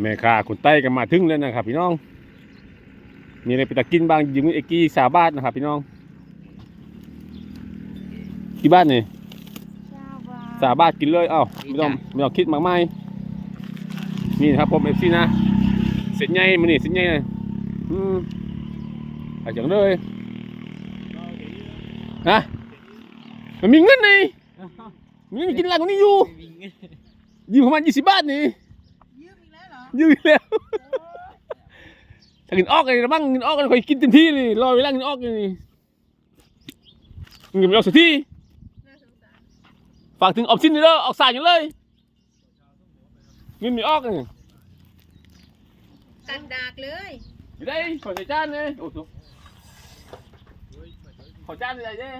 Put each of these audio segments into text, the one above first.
แม่ค้าคนใต้กันมาถึงแล้วนะครับ พี่น้อง มีอะไรไปตักกินบ้างยืมเอกกี้สาบาทนะครับ พี่น้องที่บ้านนี่เจ้าว่าสาบาทกินเลยเอ้าไม่ต้องไม่ต้องคิดมากมายนี่นะครับผมเอฟซีนะเสร็จไงมันนี่เสร็จไงเลยอืมหายจังเลยฮะมันมีเงินนี่มีเงินกินอะไรกว่านี้อยู่ยืมประมาณยี่สิบบาทนี่ ยืมอีกแล้วถ้าเงินออกเลยนะบ้างเงินออกกันคอยกินเต็มที่เลยรอเวลาเงินออกเลยนี่เงินไม่ออกสักทีน่าสงสารฝากถึงออมสินเลยเด้อออกสายอยู่เลยเงินไม่ออกเลยกันดากเลยอยู่ได้ขอใส่จานเลยโอ้โหขอจานใหญ่เด้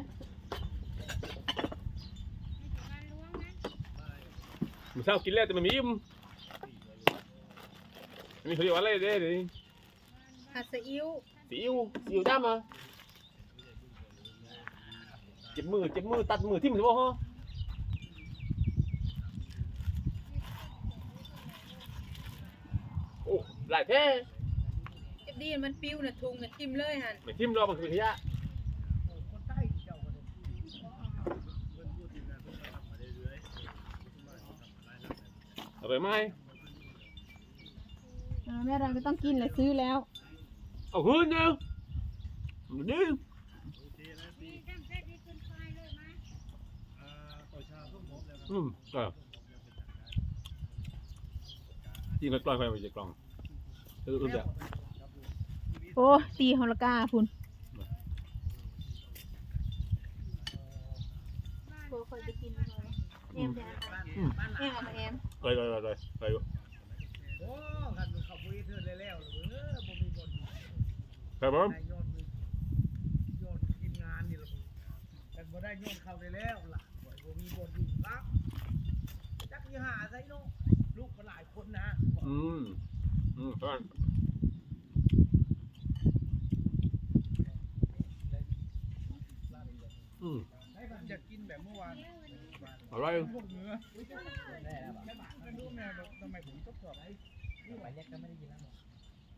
มันเช้ากินแล้วแต่มันไม่อิ่ม อันนี้เขาเรียกว่าอะไรเด้นี่ผัดซีอิ๊วซีอิ๊วซีอิ๊วดำอะเจ็บมือเจ็บมือตัดมือทิ่มใช่ป่ะฮะโอ้หลายแท้เก็บดีมันปิ้วน่ะทุงน่ะทิ่มเลยหันไม่ทิ่มรอมันคือขยะเอาไปไหม แม่เราก็ต้องกินเลยซื้อแล้ว เอาหื้นเดียวมันดื้ออืมเออยิงรถปล่อยไฟไปจากกล่องเออรู้จักโอ้ตีฮอลกาพุ่นโบเคยไปกินมาเลยแอมจะแอมเอามาแอมไปไปไปไปไปโอ้ ขันเขาคุยเธอได้แล้วเออบ่มีบนไปบ้างได้ยอดมือยอดกินงานนี่ละแต่บ่ได้ยอดเข้าได้แล้วล่ะบ่บ่มีบนอยู่ครับจักยี่หาใส่เนาะลูกก็หลายคนนะอืมอืมไปอืมให้ผมจะกินแบบเมื่อวานอะไรพวกเนื้อได้แล้วป่ะไม่รู้แม่ทำไมผมต้องสอบไอ้ นี่หมายเลขก็ไม่ได้ยินแล้ว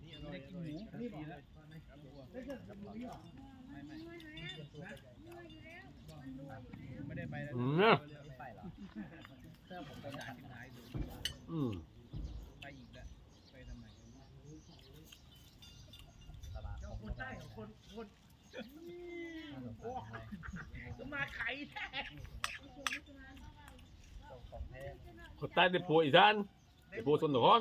นี่ได้กินหมูนี่บอกแล้วได้เกิดกับหมูหรอไม่ไม่ไม่ได้ไปแล้วอืมเนี่ยไม่ไปหรอเสื้อผมไปจ่ายที่ไหนดูอืมไปอีกแล้วไปทำไมเจ้าคนใต้กับคนคนโอ้มาไข่แท้คนใต้ได้ผัวอีสานได้ผัวสนนคร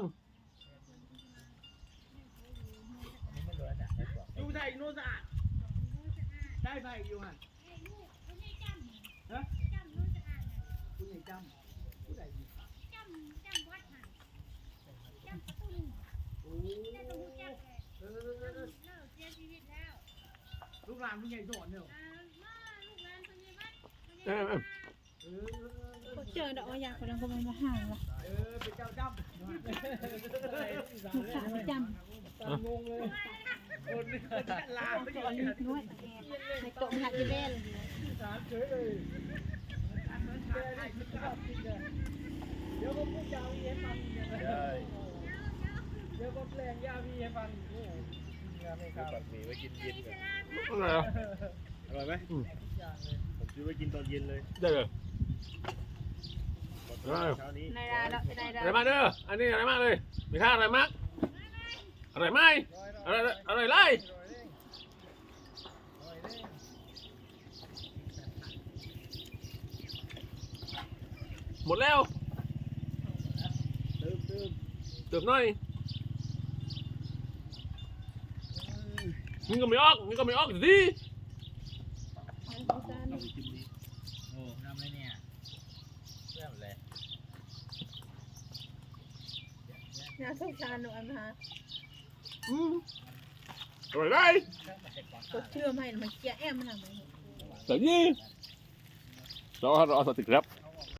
ดูไทย โน้ตสะอาด ได้ไปอยู่หันฮะผู้ใหญ่จำผู้ใหญ่ดีโอ้เออลูกหลานผู้ใหญ่สอนเนี่ยเออเออเออ เจอดอกยาคนนั้นก็ไม่มาห่างละเออเป็นเจ้าจำถูกขาประจงงเลย คนนี้ลาไม่ำได้ตอนนี้น้อยในโต๊ะมันหักจะเลยสารเฉยเลยเดี๋ยวก็พูดยาวมีให้ฟังเดี๋ยวก็แปลงยาวมีให้ฟังโอ้งานไม่ครับผัดหมี่ไว้กินเย็นก่อนอะไรอะอร่อยไหมผมซื้อไว้กินตอนเย็นเลยได้เลยอนเช้านี้นาดาแล้วนาดอะไรมาเด้ออันนี้อะไรมากเลย มีค่าอะไรมาก อะไรไหมอะไรอะไรไล่หมดแล้วเติมเติมเติมหน่อยมึงก็ไม่ออกมึงก็ไม่ออกสิเอาไปกินนี้โอ้ทำอะไรเนี่ยเรื่องอะไรน่าสงสารหนูอันมาอืมอร่อยได้กดเชื่อมให้มันเกลียแอมมันทำไมแต่ยี่เราเ